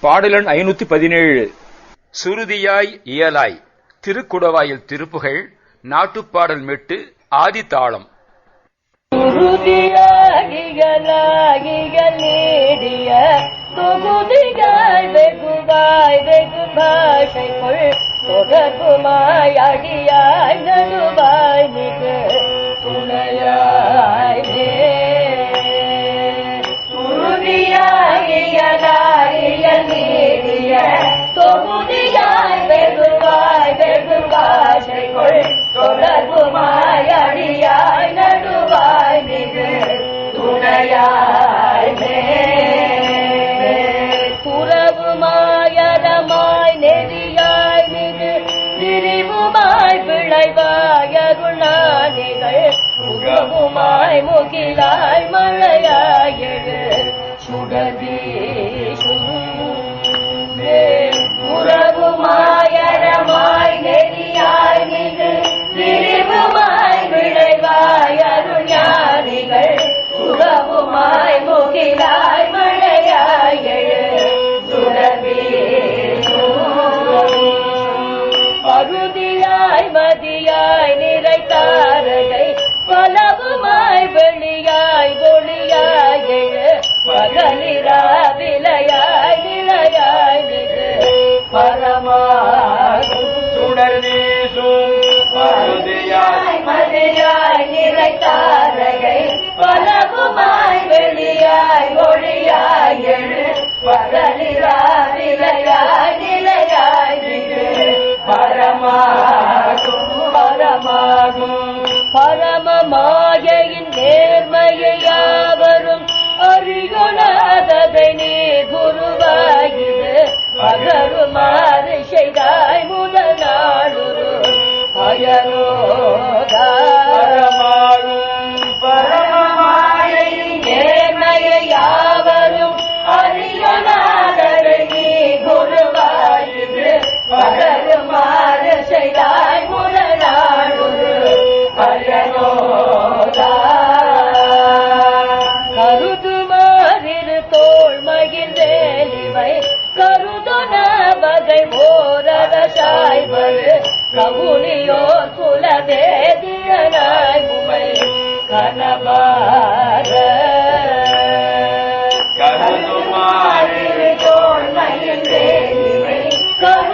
பாடலன் ஐநூத்தி பதினேழு. சுருதியாய் இயலாய். திருக்குடவாயில் திருப்புகள் நாட்டுப்பாடல் மெட்டு ஆதித்தாளம். உறுதியாகிகளாகிகள் நீடிய தொகுதிகாய் வெகுவாய் வெகு பாஷைக்குள் தொடர்புமாய் அடியாய் நடுவாய் மிகு துணையாய் உறுதியாகிகளாகிகள் திரிவுமாய் பிழைவாய் அருணானிகள் முகவுமாய் முகிலாய் மழையாய சுடதி உறவுமாயரமாய் நெறியாய் மிகு திரிவுமாய் விளைவாய் சுடர் வீசும். பருதியாய் மதியாய் நிறைத்தாரகை பலவுமாய் வெளியாய் ஒளியாய் எழு. பகலிரா விலையாய் நிலையாய் மிகு பரமாகும் பரமாகும். பரமமாயின் நேர்மையாவரும் அறியுணாததை நீ குருவாயிது பகருமாறு செய்தாய் முதல் நாளுரு பயனோதா பரமமாயின் நேர்மையாவரும் அறியுணாததை நீ குருவாயிது. பகருமாறு செய்தாய் முதல் நாளுரு பயனோதா கருதுமாறிரு மகிழ்ந்தேலிவை கருதுன வகை ஓரரசாய்வரு கவுனியோர் குலவேதியனாய் உமை கனபார தோள் மகிழ்ந்தேலிவை கருதுன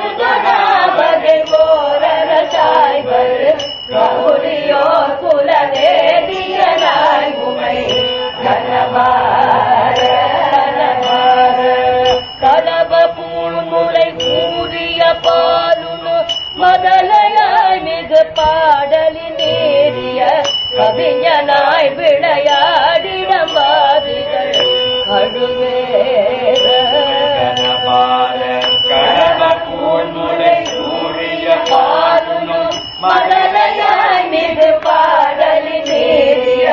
கழுவேற கடவ பூமுறை கூறிய பாலுனு மதலையாய் மிகு பாடலி நேரிய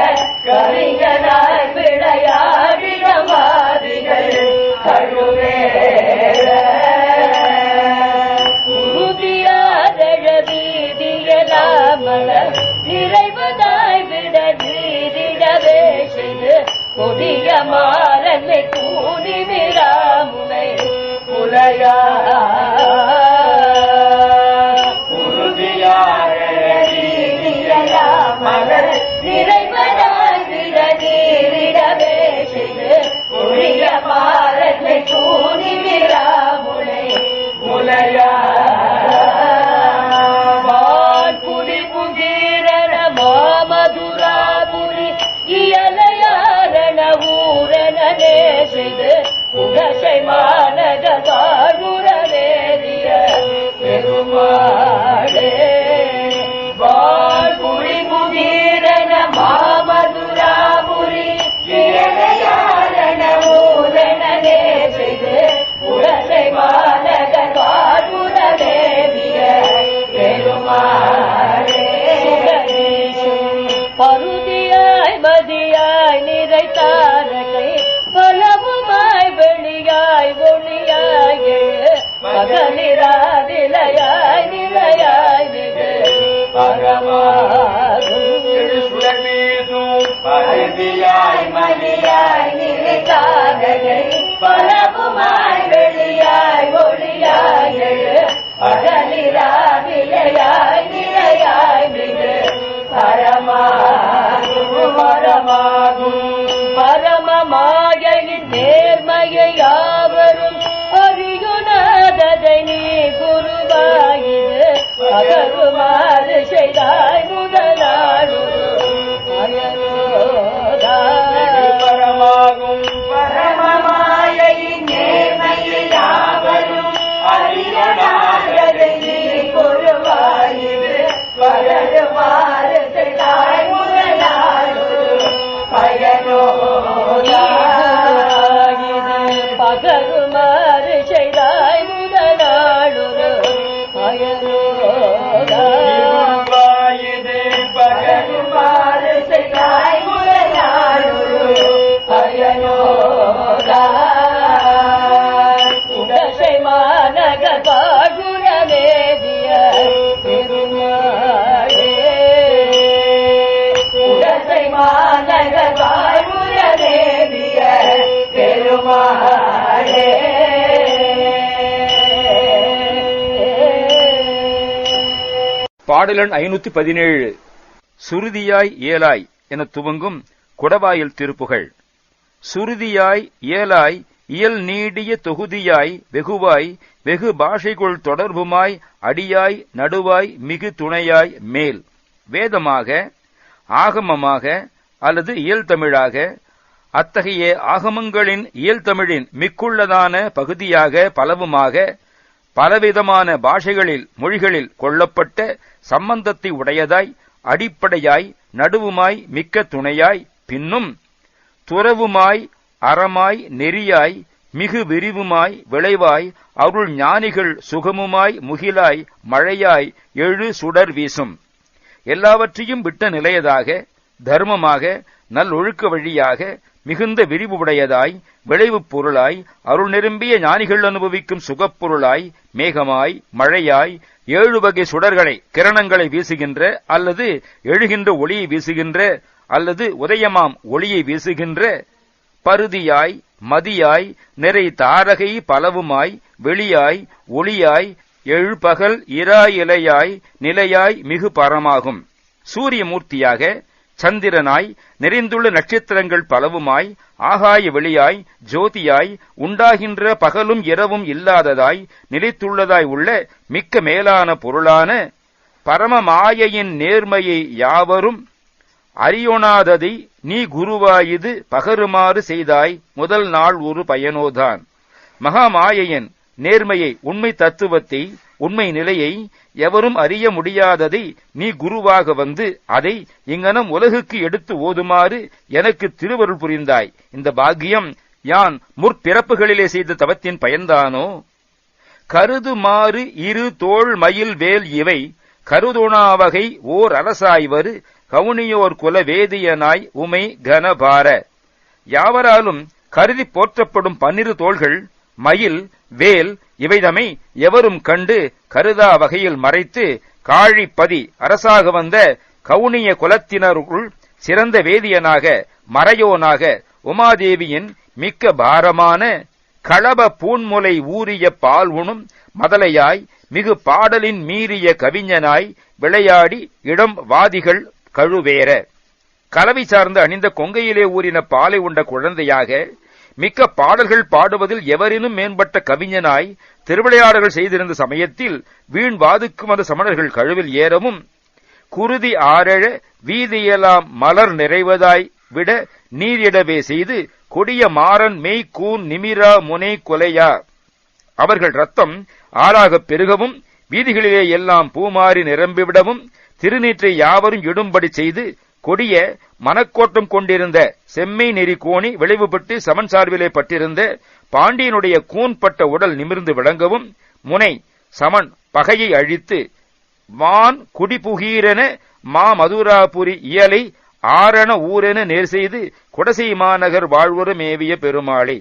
கவிஞனாய் விளையாடிடம் வாதிகள் உறுதியாதழவீதியலாமல நிறைவதாய் விட நீரிடவே செய்து கொடிய விராமுனை புலையா பெருமா மதியாய் மதியாய் நிலைக்காதகள் பரவுமாய் வெளியாய் ஒளியாய் அகலிரா விலையாய் நிலையாய் விடு பரமாகும் பரமாகும். பரமமாயின் நேர்மையை யாவரும் அறியுணததை நீ குருவாயிரு. அகருமாறு செய்தாய் முதலாடு அயரு பரமாகும் பரமமாயை நேர்மையை யாவரும் அறியுணாததை பாடலன் ஐநூத்தி பதினேழு. சுருதியாய் ஏலாய் என துவங்கும் குடவாயில் திருப்புகழ் சுருதியாய் ஏலாய் இயல் நீடிய தொகுதியாய் வெகுவாய் வெகு பாஷைக்குள் தொடர்புமாய் அடியாய் நடுவாய் மிகு துணையாய் மேல். வேதமாக ஆகமமாக அல்லது இயல் தமிழாக அத்தகைய ஆகமங்களின் இயல் தமிழின் மிக்குள்ளதான பகுதியாக பலவுமாக பலவிதமான பாஷைகளில் மொழிகளில் கொள்ளப்பட்ட சம்பந்தத்தை உடையதாய் அடிப்படையாய் நடுவுமாய் மிக்க துணையாய் பின்னும் துறவுமாய் அறமாய் நெறியாய் மிகு விரிவுமாய் விளைவாய் அருள் ஞானிகள் சுகமுமாய் முகிலாய் மழையாய் எழு சுடர் வீசும். எல்லாவற்றையும் விட்ட நிலையதாக தர்மமாக நல்லொழுக்க வழியாக மிகுந்த விரிவு உடையதாய் விளைவுப் பொருளாய் அருள் நிரம்பிய ஞானிகள் அனுபவிக்கும் சுகப்பொருளாய் மேகமாய் மழையாய் ஏழு வகை சுடர்களை கிரணங்களை வீசுகின்ற அல்லது எழுகின்ற ஒளியை வீசுகின்ற அல்லது உதயமாம் ஒளியை வீசுகின்ற பருதியாய் மதியாய் நிறை தாரகை பலவுமாய் வெளியாய் ஒளியாய் எழுபகல் இரா இலையாய் நிலையாய் மிகு பரமாகும் சூரியமூர்த்தியாக சந்திரனாய் நெறிந்துள்ள நட்சத்திரங்கள் பலவுமாய் ஆகாய வெளியாய் ஜோதியாய் உண்டாகின்ற பகலும் இரவும் இல்லாததாய் நிலைத்துள்ளதாய் உள்ள மிக்க மேலான பொருளான பரமமாயையின் நேர்மையை யாவரும் அறியொணாததை நீ குருவாயிது பகருமாறு செய்தாய் முதல் நாள் ஒரு பயனோதான். மகாமாயையன் நேர்மையை உண்மை தத்துவத்தை உண்மை நிலையை எவரும் அறிய முடியாததை நீ குருவாக வந்து அதை இங்கனம் உலகுக்கு எடுத்து ஓதுமாறு எனக்கு திருவருள் புரிந்தாய். இந்த பாக்கியம் யான் முற்பிறப்புகளிலே செய்த தவத்தின் பயன்தானோ? கருதுமாறு இரு தோள் மயில் வேல் இவை கருதுணாவகை ஓர் அரசாய்வரு கவுனியோர் குல வேதியனாய் உமை கனபார. யாவராலும் கருதி போற்றப்படும் பன்னிரு தோள்கள் மயில் வேல் இவைதமை எவரும் கண்டு கருதா வகையில் மறைத்து காழிப்பதி அரசாக வந்த கவுனிய குலத்தினருக்குள் சிறந்த வேதியனாக மறையோனாக உமாதேவியின் மிக்க பாரமான களப பூன்முலை ஊறிய பால் உணும் மதலையாய் மிகு பாடலின் மீறிய கவிஞனாய் விளையாடி இடம் வாதிகள் கழுவேற. கலவை சார்ந்து அணிந்த கொங்கையிலே ஊறின பாலை உண்ட குழந்தையாக மிக்க பாடல்கள் பாடுவதில் எவரினும் மேம்பட்ட கவிஞனாய் திருவிளையாடல்கள் செய்திருந்த சமயத்தில் வீண் வாதுக்கும் அந்த சமணர்கள் கழுவில் ஏறவும் குருதி ஆரழ வீதியெல்லாம் மலர் நிறைவதாய் விட நீரிடவே செய்து கொடிய மாறன் மெய் கூன் நிமிரா முனை கொலையா. அவர்கள் ரத்தம் ஆறாகப் பெருகவும் வீதிகளிலே எல்லாம் பூமாறி நிரம்பிவிடவும் திருநீற்றை யாவரும் இடும்படி செய்து கொடிய மனக்கோட்டம் கொண்டிருந்த செம்மை நெறி கோணி விளைவுபட்டு சமன் சார்பிலே பட்டிருந்த பாண்டியனுடைய கூன்பட்ட உடல் நிமிர்ந்து விளங்கவும் முனை சமன் பகையை அழித்து வான் குடிபுகீரென மா மதுராபுரி இயலை ஆரண ஊரென நேர் செய்து குடசை மாநகர் வாழ்வுறு மேவிய பெருமாளே.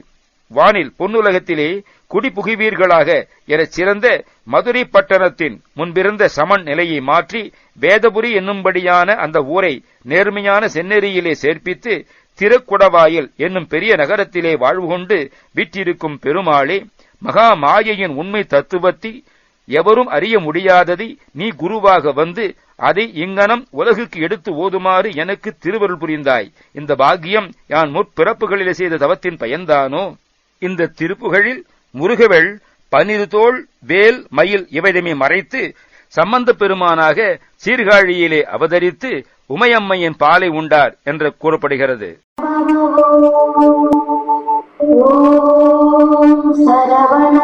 வானில் பொன்னுலகத்திலே குடிபுகுவீர்களாக என சிறந்த மதுரை பட்டணத்தின் முன்பிருந்த சமன் நிலையை மாற்றி வேதபுரி என்னும்படியான அந்த ஊரை நேர்மையான செந்நெறியிலே சேர்ப்பித்து திருக்குடவாயில் என்னும் பெரிய நகரத்திலே வாழ்வு கொண்டு விற்றிருக்கும் பெருமாளே மகா மாயையின் உண்மை தத்துவத்தை எவரும் அறிய முடியாததை நீ குருவாக வந்து அதை இங்கனம் உலகுக்கு எடுத்து ஓதுமாறு எனக்கு திருவருள் புரிந்தாய். இந்த பாக்கியம் யான் முற்பிறப்புகளிலே செய்த தவத்தின் பயன்தானோ? இந்த திருப்புகழில் முருகவெள் பனிரு தோல் வேல் மயில் இவைதமே மறைத்து சம்பந்த பெருமானாக சீர்காழியிலே அவதரித்து உமையம்மையின் பாலை உண்டார் என்று கூறப்படுகிறது. சரவண